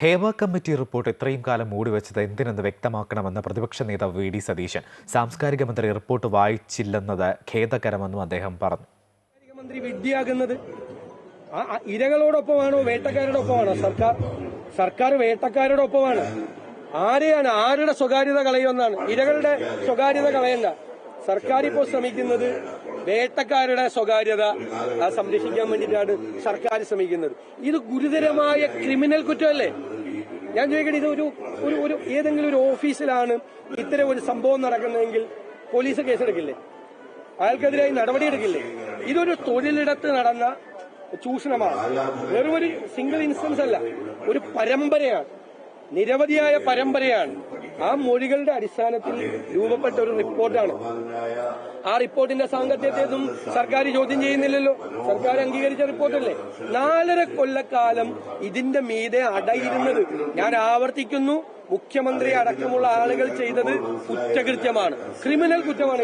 Hema committee report ഇത്രയും കാലം മൂടി മൂടിവെച്ചത് എന്തിനെന്ന് വ്യക്തമാക്കണമെന്ന് പ്രതിപക്ഷ നേതാവ് വി ഡി സതീശൻ സാംസ്കാരിക മന്ത്രി റിപ്പോർട്ട് വായിച്ചില്ലെന്നത് ഖേദകരമെന്നും അദ്ദേഹം പറഞ്ഞു. മന്ത്രി വിഡ്ഢിയാകുന്നത് ഇരകളോടൊപ്പമാണോ വേട്ടക്കാരോടൊപ്പമാണോ? സർക്കാർ സർക്കാർ വേട്ടക്കാരുടെ ഒപ്പമാണ് ആരെയാണ് ആരുടെ സ്വകാര്യത കളയുമെന്നാണ്. ഇരകളുടെ സ്വകാര്യത കളയണ്ട. സർക്കാർ ഇപ്പോൾ ശ്രമിക്കുന്നത് വേട്ടക്കാരുടെ സ്വകാര്യത സംരക്ഷിക്കാൻ വേണ്ടിയിട്ടാണ് സർക്കാർ ശ്രമിക്കുന്നത്. ഇത് ഗുരുതരമായ ക്രിമിനൽ കുറ്റമല്ലേ? ഞാൻ ചോദിക്കട്ടെ ഇത് ഒരു ഒരു ഒരു ഏതെങ്കിലും ഒരു ഓഫീസിലാണ് ഇത്തരം ഒരു സംഭവം നടക്കുന്നതെങ്കിൽ പോലീസ് കേസെടുക്കില്ലേ? അയാൾക്കെതിരായി നടപടിയെടുക്കില്ലേ ഇതൊരു തൊഴിലിടത്ത് നടന്ന ചൂഷണമാണ്. വെറും ഒരു സിംഗിൾ ഇൻസ്റ്റൻസ് അല്ല ഒരു പരമ്പരയാണ്. നിരവധിയായ പരമ്പരയാണ്. ആ മൊഴികളുടെ അടിസ്ഥാനത്തിൽ രൂപപ്പെട്ട ഒരു റിപ്പോർട്ടാണ്. ആ റിപ്പോർട്ടിന്റെ സാങ്കത്യത്തേതും സർക്കാർ ചോദ്യം ചെയ്യുന്നില്ലല്ലോ. സർക്കാർ അംഗീകരിച്ച റിപ്പോർട്ടല്ലേ? നാലര കൊല്ലക്കാലം ഇതിന്റെ മീതെ അടയിരുന്നത്. ഞാൻ ആവർത്തിക്കുന്നു മുഖ്യമന്ത്രി അടക്കമുള്ള ആളുകൾ ചെയ്തത് കുറ്റകൃത്യമാണ്. ക്രിമിനൽ കുറ്റമാണ്